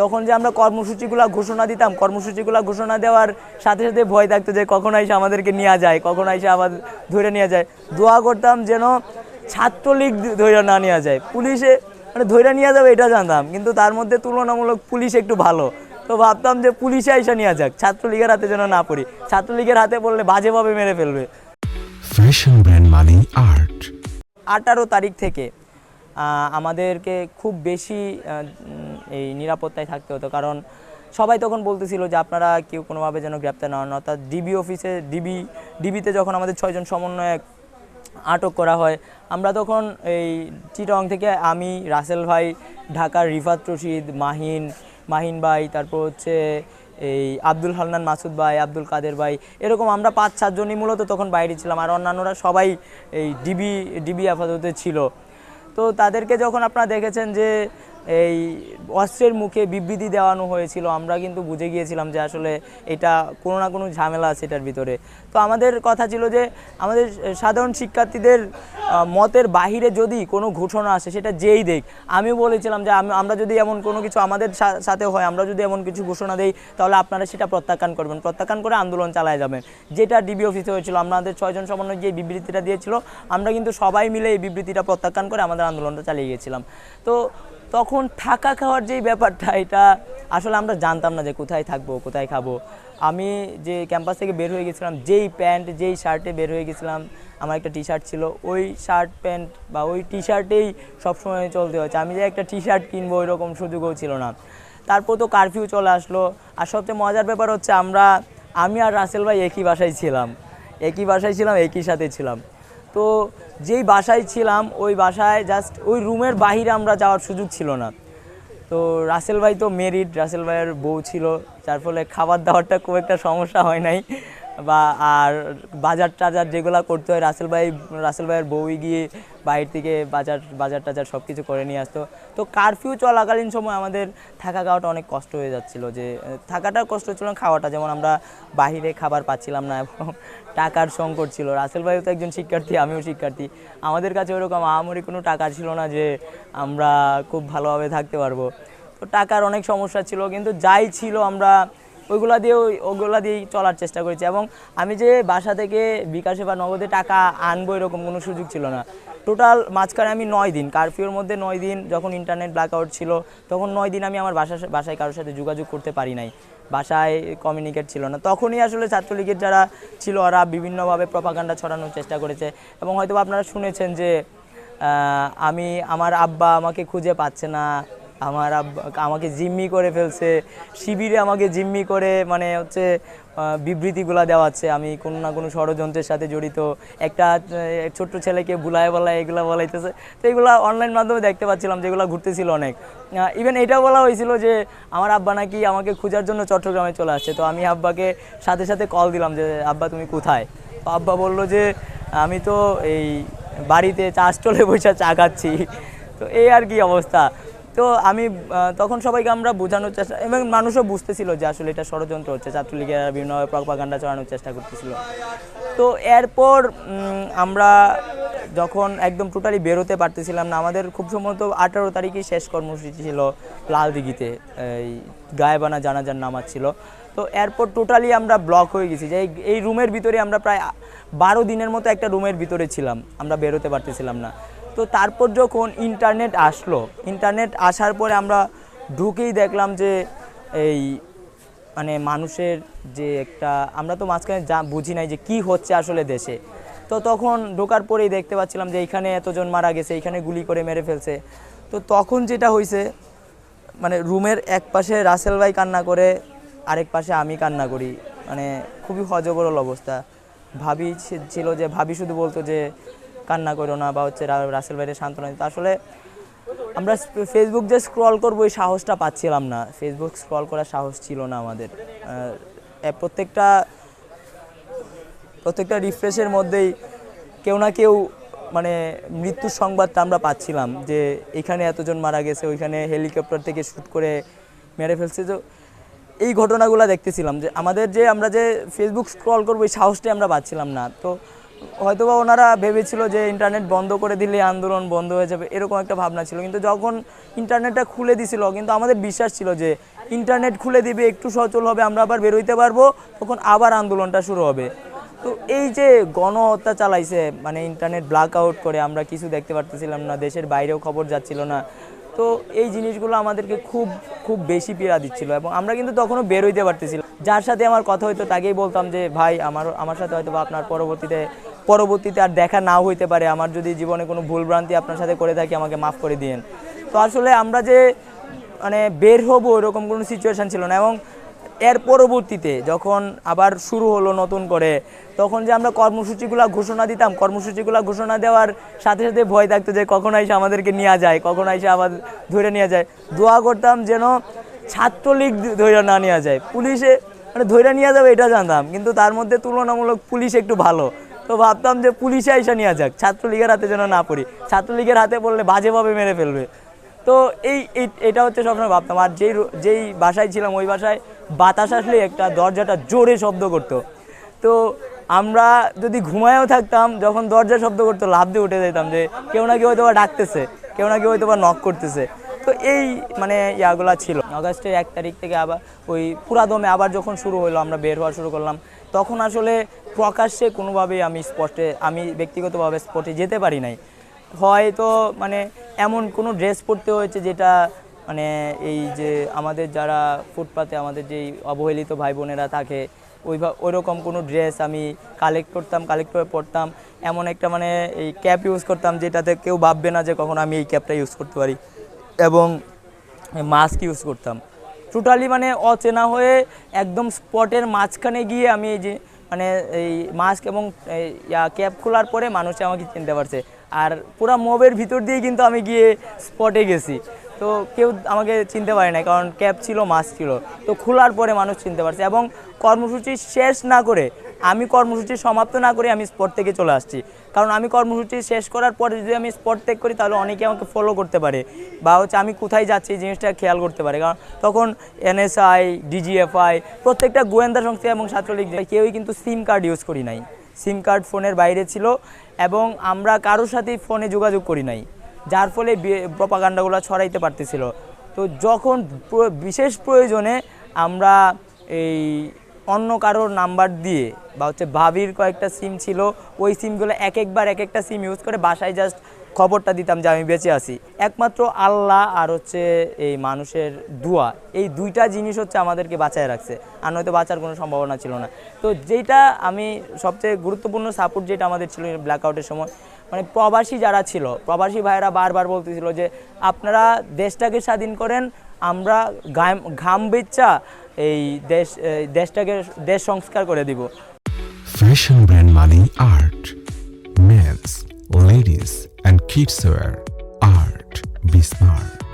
তখন যে আমরা কর্মসূচিগুলো ঘোষণা দিতাম কর্মসূচিগুলো ঘোষণা দেওয়ার সাথে সাথে ভয় থাকতো যে কখন এসে আমাদেরকে নেওয়া যায় কখন এসে আবার ধরে নিয়ে যায়। দোয়া করতাম যেন ছাত্রলীগ ধরে না নেওয়া যায়। পুলিশে মানে ধরে নিয়ে যাবে এটা জানতাম কিন্তু তার মধ্যে তুলনামূলক পুলিশ একটু ভালো। তো ভাবতাম যে পুলিশে এসে নিয়ে যাক ছাত্রলীগের হাতে যেন না পড়ি। ছাত্রলীগের হাতে পড়লে বাজেভাবে মেরে ফেলবে। ফ্যাশন ব্র্যান্ড মানেই আর্ট আঠারো তারিখ থেকে আমাদেরকে খুব বেশি এই নিরাপত্তায় থাকতে হতো। কারণ সবাই তখন বলতেছিল যে আপনারা কেউ কোনোভাবে যেন গ্রেপ্তার না হন। অর্থাৎ ডিবি অফিসে, ডিবি, ডিবিতে যখন আমাদের ছয়জন সমন্বয়ক আটক করা হয়, আমরা তখন এই চিটং থেকে আমি, রাসেল ভাই, ঢাকার রিফাত রশিদ, মাহিন মাহিন ভাই, তারপর হচ্ছে এই আব্দুল হান্নান মাসুদ ভাই, আব্দুল কাদের ভাই, এরকম আমরা পাঁচ, সাতজনই মূলত তখন বাইরে ছিলাম। আর অন্যান্যরা সবাই এই ডিবি ডিবি আপাততে ছিল। তো তাদেরকে যখন আপনারা দেখেছেন যে এই অস্ত্রের মুখে বিবৃতি দেওয়ানো হয়েছিল। আমরা কিন্তু বুঝে গিয়েছিলাম যে আসলে এটা কোনো না কোনো ঝামেলা আছে এটার ভিতরে। তো আমাদের কথা ছিল যে আমাদের সাধারণ শিক্ষার্থীদের মতের বাহিরে যদি কোনো ঘোষণা আসে, সেটা যেই দেখ। আমিও বলেছিলাম যে আমরা যদি এমন কোনো কিছু আমাদের সাথে হয়, আমরা যদি এমন কিছু ঘোষণা দেই, তাহলে আপনারা সেটা প্রত্যাখ্যান করবেন। প্রত্যাখ্যান করে আন্দোলন চালায় যাবেন। যেটা ডিবি অফিসে হয়েছিল, আমাদের ছয়জন সমন্বয় যে বিবৃতিটা দিয়েছিল, আমরা কিন্তু সবাই মিলে এই বিবৃতিটা প্রত্যাখ্যান করে আমাদের আন্দোলনটা চালিয়ে গেছিলাম তো তখন থাকা খাওয়ার যেই ব্যাপারটা, এটা আসলে আমরা জানতাম না যে কোথায় থাকব, কোথায় খাব। আমি যে ক্যাম্পাস থেকে বের হয়ে গেছিলাম, যেই প্যান্ট, যেই শার্টে বের হয়ে গেছিলাম, আমার একটা টি শার্ট ছিল, ওই শার্ট প্যান্ট বা ওই টি শার্টেই সবসময় চলতে হচ্ছে আমি যে একটা টি শার্ট কিনবো, ওইরকম সুযোগও ছিল না। তারপর তো কারফিউ চলে আসলো। আর সবচেয়ে মজার ব্যাপার হচ্ছে, আমরা, আমি আর রাসেল ভাই একই বাসায় ছিলাম। একই বাসায় ছিলাম, একই সাথে ছিলাম। তো যেই বাসায় ছিলাম, ওই বাসায় জাস্ট ওই রুমের বাহিরে আমরা যাওয়ার সুযোগ ছিল না। তো রাসেল ভাই তো মেরিড রাসেল ভাইয়ের বউ ছিল, যার ফলে খাবার দাবারটা খুব একটা সমস্যা হয় নাই। বা আর বাজার টাজার যেগুলো করতে হয় রাসেল ভাই রাসেল ভাইয়ের বউই গিয়ে বাইরে থেকে বাজার বাজার টাজার সব কিছু করে নিয়ে আসতো। তো কারফিউ চলাকালীন সময় আমাদের থাকা খাওয়াটা অনেক কষ্ট হয়ে যাচ্ছিল যে থাকাটা কষ্ট হচ্ছিল না, খাওয়াটা। যেমন আমরা বাহিরে খাবার পাচ্ছিলাম না এবং টাকার সংকট ছিল। রাসেল ভাইও তো একজন শিক্ষার্থী আমিও শিক্ষার্থী। আমাদের কাছে ওরকম আহামরি কোনো টাকা ছিল না যে আমরা খুব ভালোভাবে থাকতে পারব। তো টাকার অনেক সমস্যা ছিল কিন্তু যাই ছিল আমরা ওইগুলা দিয়ে ওগুলো দিয়েই চলার চেষ্টা করেছি। এবং আমি যে বাসা থেকে বিকাশে বা নগদে টাকা আনব এরকম কোনো সুযোগ ছিল না। টোটাল মাঝখানে আমি নয় দিন কারফিউর মধ্যে নয় দিন যখন ইন্টারনেট ব্ল্যাকআউট ছিল, তখন নয় দিন আমি আমার বাসা বাসায় কারোর সাথে যোগাযোগ করতে পারি নাই। বাসায় কমিউনিকেট ছিল না। তখনই আসলে ছাত্রলীগের যারা ছিল, ওরা বিভিন্নভাবে প্রপাগান্ডা ছড়ানোর চেষ্টা করেছে। এবং হয়তো আপনারা শুনেছেন যে আমি, আমার আব্বা আমাকে খুঁজে পাচ্ছে না। আমার আমাকে জিম্মি করে ফেলছে। শিবিরে আমাকে জিম্মি করে মানে হচ্ছে বিবৃতিগুলা দেওয়াচ্ছে। আমি কোনো না কোনো ষড়যন্ত্রের সাথে জড়িত। একটা ছোট্ট ছেলেকে বুলায় বলায়, এগুলা বলাইতেছে। তো এগুলো অনলাইন মাধ্যমে দেখতে পাচ্ছিলাম যেগুলো ঘুরতেছিল অনেক। ইভেন এটাও বলা হয়েছিল যে আমার আব্বা নাকি আমাকে খোঁজার জন্য চট্টগ্রামে চলে আসছে। তো আমি আব্বাকে সাথে সাথে কল দিলাম যে, আব্বা, তুমি কোথায়? তো আব্বা বলল যে, আমি তো এই বাড়িতে চা স্টলে বসে চা খাচ্ছি। তো এই আর কি অবস্থা। তো আমি তখন সবাইকে আমরা বোঝানোর চেষ্টা, এবং মানুষও বুঝতেছিল যে আসলে এটা ষড়যন্ত্র হচ্ছে, ছাত্রলীগের বিভিন্নভাবে প্রপাগান্ডা চড়ানোর চেষ্টা করতেছিল। তো এরপর আমরা যখন একদম টোটালি বেরোতে পারতেছিলাম না, আমাদের খুব সম্ভবত আঠারো তারিখেই শেষ কর্মসূচি ছিল লালদিঘিতে এই গায়েবানা জানাজার নামাজ ছিল। তো এরপর টোটালি আমরা ব্লক হয়ে গেছি যে এই রুমের ভিতরে আমরা প্রায় বারো দিনের মতো একটা রুমের ভিতরে ছিলাম, আমরা বেরোতে পারতেছিলাম না। তো তারপর যখন ইন্টারনেট আসলো ইন্টারনেট আসার পরে আমরা ঢুকেই দেখলাম যে এই মানে মানুষের যে একটা, আমরা তো মাঝখানে যা বুঝি নাই যে কি হচ্ছে আসলে দেশে। তো তখন ঢোকার পরেই দেখতে পাচ্ছিলাম যে এখানে এতজন মারা গেছে, এখানে গুলি করে মেরে ফেলছে। তো তখন যেটা হয়েছে মানে রুমের এক পাশে রাসেল ভাই কান্না করে, আরেক পাশে আমি কান্না করি। মানে খুবই হজবরল অবস্থা। ভাবি ছিল যে, ভাবি শুধু বলতো যে কান্না করো না, বা হচ্ছে রাসেল ভাইয়ের সান্ত্বনা দিতো। আসলে আমরা ফেসবুক যে স্ক্রল করব, ওই সাহসটা পাচ্ছিলাম না। ফেসবুক স্ক্রল করার সাহস ছিল না আমাদের। প্রত্যেকটা প্রত্যেকটা রিফ্রেশের মধ্যেই কেউ না কেউ মানে মৃত্যুর সংবাদটা আমরা পাচ্ছিলাম যে এখানে এতজন মারা গেছে, ওইখানে হেলিকপ্টার থেকে শ্যুট করে মেরে ফেলছে। তো এই ঘটনাগুলো দেখতেছিলাম যে আমাদের যে আমরা যে ফেসবুক স্ক্রল করব এই সাহসটাই আমরা পাচ্ছিলাম না। তো হয়তোবা ওনারা ভেবেছিল যে ইন্টারনেট বন্ধ করে দিলে আন্দোলন বন্ধ হয়ে যাবে, এরকম একটা ভাবনা ছিল। কিন্তু যখন ইন্টারনেটটা খুলে দিছিল, কিন্তু আমাদের বিশ্বাস ছিল যে ইন্টারনেট খুলে দিবে, একটু সচল হবে, আমরা আবার বেরোইতে পারব, তখন আবার আন্দোলনটা শুরু হবে। তো এই যে গণহত্যা চালাইছে মানে ইন্টারনেট ব্ল্যাক আউট করে, আমরা কিছু দেখতে পারতেছিলাম না, দেশের বাইরেও খবর যাচ্ছিল না, তো এই জিনিসগুলো আমাদেরকে খুব খুব বেশি পীড়া দিচ্ছিল এবং আমরা কিন্তু তখনও বেরোইতে পারতেছিলাম। যার সাথে আমার কথা হইতো, তাকেই বলতাম যে, ভাই, আমার আমার সাথে হয়তো বা আপনার পরবর্তীতে পরবর্তীতে আর দেখা নাও হইতে পারে। আমার যদি জীবনে কোনো ভুলভ্রান্তি আপনার সাথে করে থাকি, আমাকে মাফ করে দিয়েন। তো আসলে আমরা যে মানে বের হব এরকম কোনো সিচুয়েশান ছিল না এবং এর পরবর্তীতে যখন আবার শুরু হলো নতুন করে, তখন যে আমরা কর্মসূচিগুলো ঘোষণা দিতাম, কর্মসূচিগুলো ঘোষণা দেওয়ার সাথে সাথে ভয় থাকতো যে কখন এসে আমাদেরকে নিয়ে যায়, কখন এসে আবার ধরে নিয়ে যায়। দোয়া করতাম যেন ছাত্রলীগ ধরে না নেওয়া যায়। পুলিশে মানে ধরে নিয়ে যাবে এটা জানতাম, কিন্তু তার মধ্যে তুলনামূলক পুলিশ একটু ভালো। তো ভাবতাম যে পুলিশে এসে নিয়ে যাক, ছাত্রলীগের হাতে যেন না পড়ি। ছাত্রলীগের হাতে পড়লে বাজেভাবে মেরে ফেলবে। তো এই এটা হচ্ছে সবসময় ভাবতাম। আর যেই যেই বাসায় ছিলাম, ওই বাসায় বাতাস আসলে একটা দরজাটা জোরে শব্দ করতো। তো আমরা যদি ঘুমায়ও থাকতাম, যখন দরজা শব্দ করতো লাভ দিয়ে উঠে যেতাম যে কেউ না কেউ হয়তো বা ডাকতেছে, কেউ না কেউ হয়তো বা নক করতেছে। তো এই মানে ইয়াগুলা ছিল। আগস্টের এক তারিখ থেকে আবার ওই পুরাদমে আবার যখন শুরু হলো আমরা বের হওয়া শুরু করলাম, তখন আসলে প্রকাশ্যে কোনোভাবেই আমি স্পটে আমি ব্যক্তিগতভাবে স্পটে যেতে পারি নাই। হয়তো মানে এমন কোনো ড্রেস পরতে হয়েছে যেটা মানে এই যে আমাদের যারা ফুটপাতে আমাদের যেই অবহেলিত ভাই বোনেরা থাকে, ওই ওইরকম কোনো ড্রেস আমি কালেক্ট করতাম কালেক্ট করে পরতাম। এমন একটা মানে এই ক্যাপ ইউজ করতাম যেটাতে কেউ ভাববে না যে কখন আমি এই ক্যাপটা ইউজ করতে পারি। এবং মাস্ক ইউজ করতাম। টোটালি মানে অচেনা হয়ে একদম স্পটের মাঝখানে গিয়ে আমি এই যে মানে এই মাস্ক এবং ক্যাব খোলার পরে মানুষ আমাকে চিনতে পারছে। আর পুরো মবের ভিতর দিয়ে কিন্তু আমি গিয়ে স্পটে গেছি। তো কেউ আমাকে চিনতে পারে না কারণ ক্যাব ছিল মাস্ক ছিল। তো খোলার পরে মানুষ চিনতে পারছে এবং কর্মসূচি শেষ না করে আমি কর্মসূচি সমাপ্ত না করে আমি স্পট থেকে চলে আসছি। কারণ আমি কর্মসূচি শেষ করার পরে যদি আমি স্পট ত্যাগ করি, তাহলে অনেকে আমাকে ফলো করতে পারে বা হচ্ছে আমি কোথায় যাচ্ছি এই জিনিসটা খেয়াল করতে পারে। কারণ তখন এনএসআই ডিজিএফআই প্রত্যেকটা গোয়েন্দা সংস্থা এবং ছাত্রলীগ কেউই কিন্তু সিম কার্ড ইউজ করি নাই। সিম কার্ড ফোনের বাইরে ছিল এবং আমরা কারোর সাথেই ফোনে যোগাযোগ করি নাই, যার ফলে প্রপাগান্ডাগুলো ছড়াইতে পারতেছিল। তো যখন বিশেষ প্রয়োজনে আমরা এই অন্য কারোর নাম্বার দিয়ে বা হচ্ছে ভাবির কয়েকটা সিম ছিল, ওই সিমগুলো এক একবার এক একটা সিম ইউজ করে বাসায় জাস্ট খবরটা দিতাম যে আমি বেঁচে আছি। একমাত্র আল্লাহ আর হচ্ছে এই মানুষের দোয়া, এই দুইটা জিনিস হচ্ছে আমাদেরকে বাঁচায় রাখছে। আর নয়তো বাঁচার কোনো সম্ভাবনা ছিল না। তো যেটা আমি সবচেয়ে গুরুত্বপূর্ণ সাপোর্ট যেটা আমাদের ছিল ব্ল্যাক আউটের সময় মানে প্রবাসী যারা ছিল, প্রবাসী ভাইয়েরা বারবার বলতেছিল যে, আপনারা দেশটাকে স্বাধীন করেন, আমরা ঘাম ঘাম বেচ্চা এই দেশ দেশটাকে দেশ সংস্কার করে দিব। Fashion brand money art men's ladies and kids wear art be smart